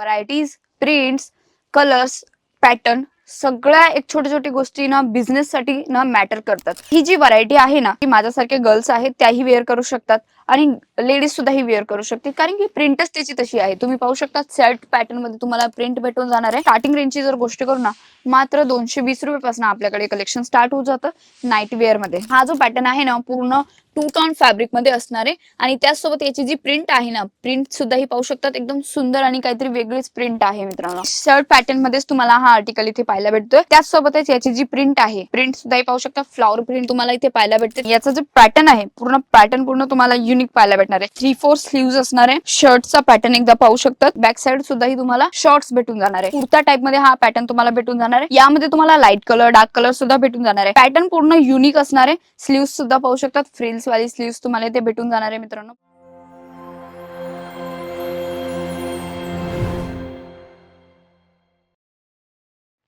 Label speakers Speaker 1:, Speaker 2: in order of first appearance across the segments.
Speaker 1: Varieties prints colours pattern सगळ्या एक छोट्या छोट्या गोष्टी ना बिझनेस साठी ना मॅटर करतात. ही जी व्हरायटी आहे ना ती माझ्यासारखे गर्ल्स आहेत त्याही वेअर करू शकतात. आणि लेडीज सुद्धा ही वेअर करू शकते कारण की प्रिंटच त्याची तशी आहे. तुम्ही पाहू शकता शर्ट पॅटर्नमध्ये तुम्हाला प्रिंट भेटून जाणार आहे. स्टार्टिंग रेंजची जर गोष्ट करू ना मात्र दोनशे वीस रुपयापासून आपल्याकडे कलेक्शन स्टार्ट होऊ जातं नाईट वेअरमध्ये. हा जो पॅटर्न आहे ना पूर्ण टू टॉन फॅब्रिकमध्ये असणार आहे. आणि त्याचसोबत याची जी प्रिंट आहे ना प्रिंट सुद्धा ही पाहू शकतात. एकदम सुंदर आणि काहीतरी वेगळीच प्रिंट आहे मित्रांनो. शर्ट पॅटर्न मध्येच तुम्हाला हा आर्टिकल इथे पाहायला भेटतोय. त्याचसोबतच याची जी प्रिंट आहे प्रिंट सुद्धा ही पाहू शकता. फ्लॉवर प्रिंट तुम्हाला इथे पाहायला भेटते. याचा जो पॅटर्न आहे पूर्ण पॅटर्न पूर्ण तुम्हाला युनिक पाहायला भेटणार आहे. थ्री फोर स्लीव्ह असणार आहे. शर्टचा पॅटर्न एकदा पाहू शकतात. बॅक साइड सुद्धा ही तुम्हाला शॉर्ट्स भेटून जाणार आहे. कुर्ता टाइपमध्ये हा पॅटर्न तुम्हाला भेटून जाणार आहे. यामध्ये तुम्हाला लाइट कलर डार्क कलर सुद्धा भेटून जाणार आहे. पॅटर्न पूर्ण युनिक असणार आहे. स्लीव्ह सुद्धा पाहू शकतात. फ्रिल्स वाली स्लीव्ह तुम्हाला इथे भेटून जाणार आहे मित्रांनो.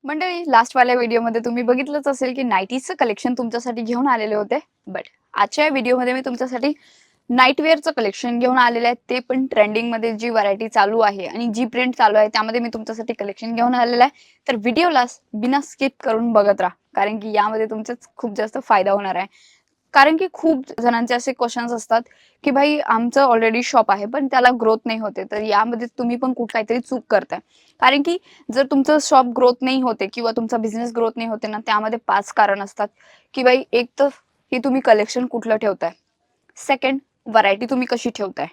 Speaker 1: मंडळी लास्ट वाल्या व्हिडिओमध्ये तुम्ही बघितलंच असेल की नाईटीचं कलेक्शन तुमच्यासाठी घेऊन आलेले होते. बट आजच्या व्हिडिओमध्ये मी तुमच्यासाठी नाईटवेअरचं कलेक्शन घेऊन आलेलं आहे ते पण ट्रेंडिंगमध्ये जी व्हरायटी चालू आहे आणि जी प्रिंट चालू आहे त्यामध्ये मी तुमच्यासाठी कलेक्शन घेऊन आलेलं आहे. तर व्हिडिओला बिना स्किप करून बघत राहा. कारण की यामध्ये तुमचाच खूप जास्त फायदा होणार आहे. कारण की खूप जणांचे असे क्वेश्चन्स असतात की भाई आमचं ऑलरेडी शॉप आहे पण त्याला ग्रोथ नाही होते. तर यामध्ये तुम्ही पण कुठ काहीतरी चूक करताय. कारण की जर तुमचं शॉप ग्रोथ नाही होते किंवा तुमचा बिझनेस ग्रोथ नाही होते ना त्यामध्ये पाच कारण असतात. की भाई एक तर हे तुम्ही कलेक्शन कुठलं ठेवताय? सेकंड व्हरायटी तुम्ही कशी ठेवताय?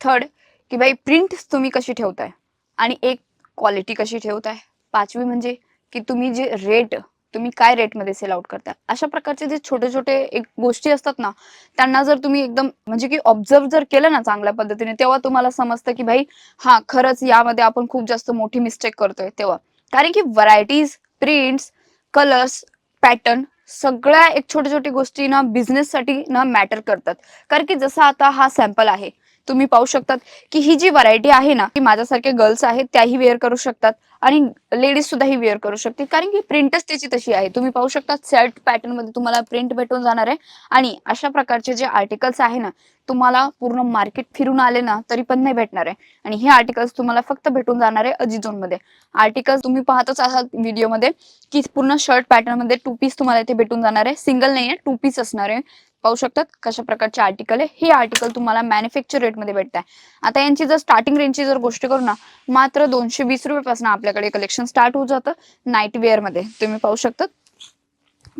Speaker 1: थर्ड की भाई प्रिंट तुम्ही कशी ठेवताय? आणि एक क्वालिटी कशी ठेवताय? पाचवी म्हणजे की तुम्ही जे रेट तुम्ही काय रेटमध्ये सेल आउट करताय? अशा प्रकारचे जे छोटे छोटे एक गोष्टी असतात ना त्यांना जर तुम्ही एकदम म्हणजे की ऑब्झर्व जर केलं ना चांगल्या पद्धतीने तेव्हा तुम्हाला समजतं की भाई हा खरंच यामध्ये आपण खूप जास्त मोठी मिस्टेक करतोय तेव्हा. कारण की व्हरायटीज प्रिंट्स कलर्स पॅटर्न सगळ्या एक छोट्या छोट्या गोष्टी ना बिझनेस साठी ना मॅटर करतात. कारण की जसा आता हा सॅम्पल आहे तुम्ही पाहू शकतात की ही जी व्हरायटी आहे ना ती माझ्यासारखे गर्ल्स आहेत त्याही वेअर करू शकतात. आणि लेडीज सुद्धा ही वेअर करू शकते कारण की प्रिंटच त्याची तशी आहे. तुम्ही पाहू शकता शर्ट पॅटर्नमध्ये तुम्हाला प्रिंट भेटून जाणार आहे. आणि अशा प्रकारचे जे आर्टिकल्स आहे ना तुम्हाला पूर्ण मार्केट फिरून आले ना तरी पण नाही भेटणार आहे. आणि हे आर्टिकल्स तुम्हाला फक्त भेटून जाणार आहे अजिझोनमध्ये. आर्टिकल्स तुम्ही पाहतच आहात व्हिडिओमध्ये की पूर्ण शर्ट पॅटर्नमध्ये टू पीस तुम्हाला इथे भेटून जाणार आहे. सिंगल नाही आहे टू पीस असणार आहे. पाहू शकतात कशा प्रकारचे आर्टिकल आहे. हे आर्टिकल तुम्हाला मॅन्युफॅक्चर रेटमध्ये भेटत आहे आता यांची जर स्टार्टिंग रेंजची जर गोष्ट करू ना मात्र दोनशे वीस रुपयापासून आपल्याकडे कलेक्शन स्टार्ट होऊ जातं नाईट वेअरमध्ये. तुम्ही पाहू शकतात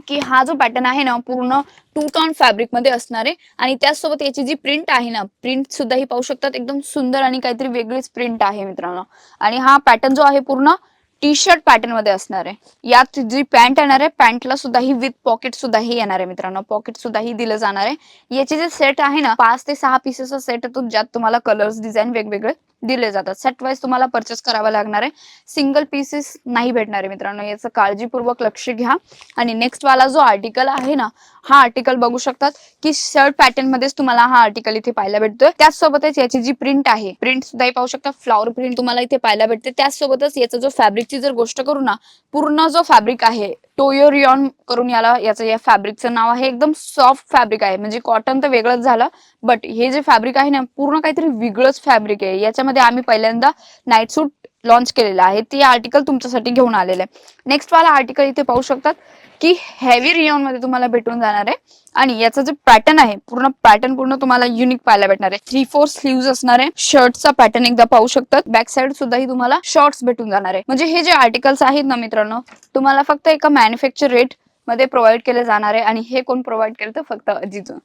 Speaker 1: की हा जो पॅटर्न आहे ना पूर्ण टू टॉन फॅब्रिकमध्ये असणार आहे. आणि त्याचसोबत याची जी प्रिंट आहे ना प्रिंट सुद्धा ही पाहू शकतात. एकदम सुंदर आणि काहीतरी वेगळीच प्रिंट आहे मित्रांनो. आणि हा पॅटर्न जो आहे पूर्ण टी शर्ट पॅटर्नमध्ये असणार आहे. यात जी पॅन्ट येणार आहे पॅन्टला सुद्धा ही विथ पॉकेट सुद्धा ही येणार आहे मित्रांनो. पॉकेट सुद्धा ही दिलं जाणार आहे. याचे जे सेट आहे ना पाच ते सहा पीसेसचा सेट तो ज्यात तुम्हाला कलर्स डिझाईन वेगवेगळे दिले जातात. सेट वाईज तुम्हाला परचेस करावा लागणार आहे. सिंगल पीसेस नाही भेटणार आहे मित्रांनो. याचं काळजीपूर्वक लक्ष घ्या. आणि नेक्स्ट वाला जो आर्टिकल आहे ना हा आर्टिकल बघू शकतात की शर्ट पॅटर्न मध्येच तुम्हाला हा आर्टिकल इथे पाहायला भेटतोय. त्याचसोबतच याची जी प्रिंट आहे प्रिंट सुद्धा पाहू शकता. फ्लॉवर प्रिंट तुम्हाला इथे पाहायला भेटते. त्याचसोबतच याचा जो फॅब्रिकची जर गोष्ट करू ना पूर्ण जो फॅब्रिक आहे टोयोरियॉन करून याला याचं या फॅब्रिकचं नाव आहे. एकदम सॉफ्ट फॅब्रिक आहे. म्हणजे कॉटन तर वेगळंच झालं बट हे जे फॅब्रिक आहे ना पूर्ण काहीतरी वेगळंच फॅब्रिक आहे. याच्या मध्ये आम्ही पहिल्यांदा नाईट सूट लॉन्च केलेलं आहे. ते आर्टिकल तुमच्यासाठी घेऊन आलेलं आहे. नेक्स्ट वाला आर्टिकल इथे पाहू शकतात की हेवी रिओनमध्ये तुम्हाला भेटून जाणार आहे आणि याचा जो पॅटर्न आहे पूर्ण पॅटर्न पूर्ण तुम्हाला युनिक पाहायला भेटणार आहे. थ्री फोर स्लीव्ह असणार आहे. शर्टचा पॅटर्न एकदा पाहू शकतात. बॅक साइड सुद्धा ही तुम्हाला शॉर्ट्स भेटून जाणार आहे. म्हणजे हे जे आर्टिकल्स आहेत ना मित्रांनो तुम्हाला फक्त एका मॅन्युफॅक्चर रेटमध्ये प्रोव्हाइड केले जाणार आहे आणि हे कोण प्रोव्हाइड केलं तर फक्त अजिजो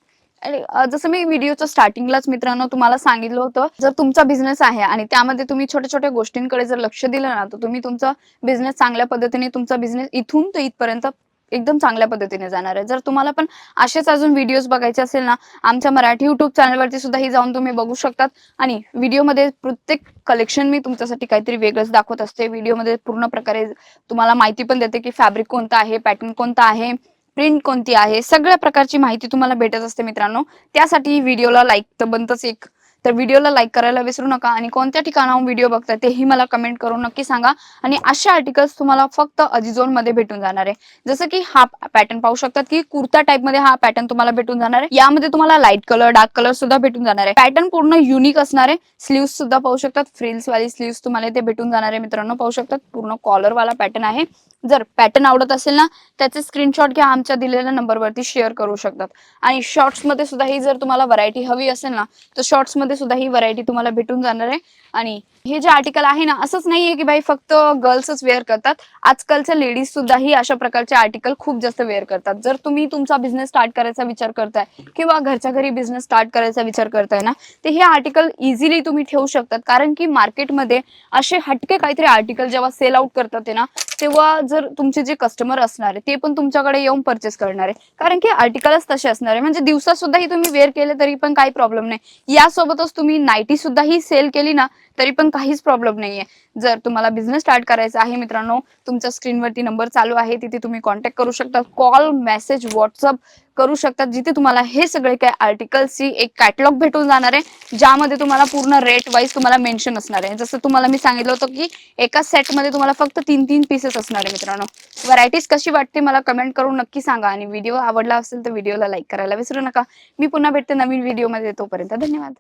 Speaker 1: जसं मी व्हिडिओच्या स्टार्टिंगलाच मित्रांनो तुम्हाला सांगितलं होतं जर तुमचा बिझनेस आहे आणि त्यामध्ये तुम्ही छोट्या छोट्या गोष्टींकडे जर लक्ष दिलं ना तर तुम्ही तुमचा बिझनेस चांगल्या पद्धतीने तुमचा बिझनेस इथून ते इथपर्यंत एकदम चांगल्या पद्धतीने जाणार आहे. जर तुम्हाला पण असेच अजून व्हिडिओज बघायचे असेल ना आमच्या मराठी युट्यूब चॅनलवरती सुद्धा ही जाऊन तुम्ही बघू शकतात. आणि व्हिडिओमध्ये प्रत्येक कलेक्शन मी तुमच्यासाठी काहीतरी वेगळंच दाखवत असते. व्हिडिओमध्ये पूर्ण प्रकारे तुम्हाला माहिती पण देते की फॅब्रिक कोणतं आहे पॅटर्न कोणता आहे. प्रिंट कोणती आहे सगळ्या प्रकारची माहिती तुम्हाला भेटत असते मित्रांनो. त्यासाठी व्हिडिओला लाईक तर बनतच एक तर व्हिडिओला लाईक करायला विसरू नका आणि कोणत्या ठिकाणाहून व्हिडिओ बघताय तेही मला कमेंट करून नक्की सांगा. आणि अशा आर्टिकल्स तुम्हाला फक्त अजिझोनमध्ये भेटून जाणार आहे. जसं की हा पॅटर्न पाहू शकतात की कुर्ता टाइपमध्ये हा पॅटर्न तुम्हाला भेटून जाणार आहे. यामध्ये तुम्हाला लाइट कलर डार्क कलर सुद्धा भेटून जाणार आहे. पॅटर्न पूर्ण युनिक असणार आहे. स्लीव्ह सुद्धा पाहू शकतात. फ्रिल्स वाली स्लीव्ह तुम्हाला इथे भेटून जाणार आहे मित्रांनो. पाहू शकतात. पूर्ण कॉलर वाला पॅटर्न आहे. जर पॅटर्न आवडत असेल ना त्याचे स्क्रीनशॉट घ्या. आमच्या दिलेल्या नंबरवरती शेअर करू शकतात. आणि शॉर्ट्समध्ये सुद्धा ही जर तुम्हाला व्हरायटी हवी असेल ना तर शॉर्ट्समध्ये सुद्धा ही व्हरायटी तुम्हाला भेटून जाणार आहे. आणि हे जे आर्टिकल आहे ना असंच नाहीये की बाई फक्त गर्ल्सच वेअर करतात. आजकालच्या लेडीज सुद्धा ही अशा प्रकारचे आर्टिकल खूप जास्त वेअर करतात. जर तुम्ही तुमचा बिझनेस स्टार्ट करायचा विचार करताय किंवा घरच्या घरी बिझनेस स्टार्ट करायचा विचार करताय ना ते हे आर्टिकल इझिली तुम्ही ठेवू शकतात. कारण की मार्केटमध्ये असे हटके काहीतरी आर्टिकल जेव्हा सेल आउट करतात ते ना तेव्हा जर तुमचे जे कस्टमर असणार आहे ते पण तुमच्याकडे येऊन परचेस करणार आहे. कारण की आर्टिकलच तसे असणार आहे. म्हणजे दिवसात सुद्धा ही तुम्ही वेअर केले तरी पण काही प्रॉब्लेम नाही. यासोबतच तुम्ही नाईटी सुद्धा ही सेल केली ना तरी पण काहीच प्रॉब्लेम नाहीये. जर तुम्हाला बिझनेस स्टार्ट करायचा आहे मित्रांनो तुमच्या स्क्रीनवरती नंबर चालू आहे तिथे तुम्ही कॉन्टॅक्ट करू शकता कॉल मेसेज व्हॉट्सअप करू शकतात जिथे तुम्हाला हे सगळे काय आर्टिकल्सची एक कॅटलॉग भेटून जाणार आहे ज्यामध्ये तुम्हाला पूर्ण रेट वाईज तुम्हाला मेन्शन असणार आहे. जसं तुम्हाला मी सांगितलं होतं की एका सेटमध्ये तुम्हाला फक्त तीन तीन पीसेस असणार आहे मित्रांनो. व्हरायटीज कशी वाटते मला कमेंट करून नक्की सांगा आणि व्हिडिओ आवडला असेल तर व्हिडिओला लाईक करायला विसरू नका. मी पुन्हा भेटते नवीन व्हिडिओमध्ये तोपर्यंत. धन्यवाद.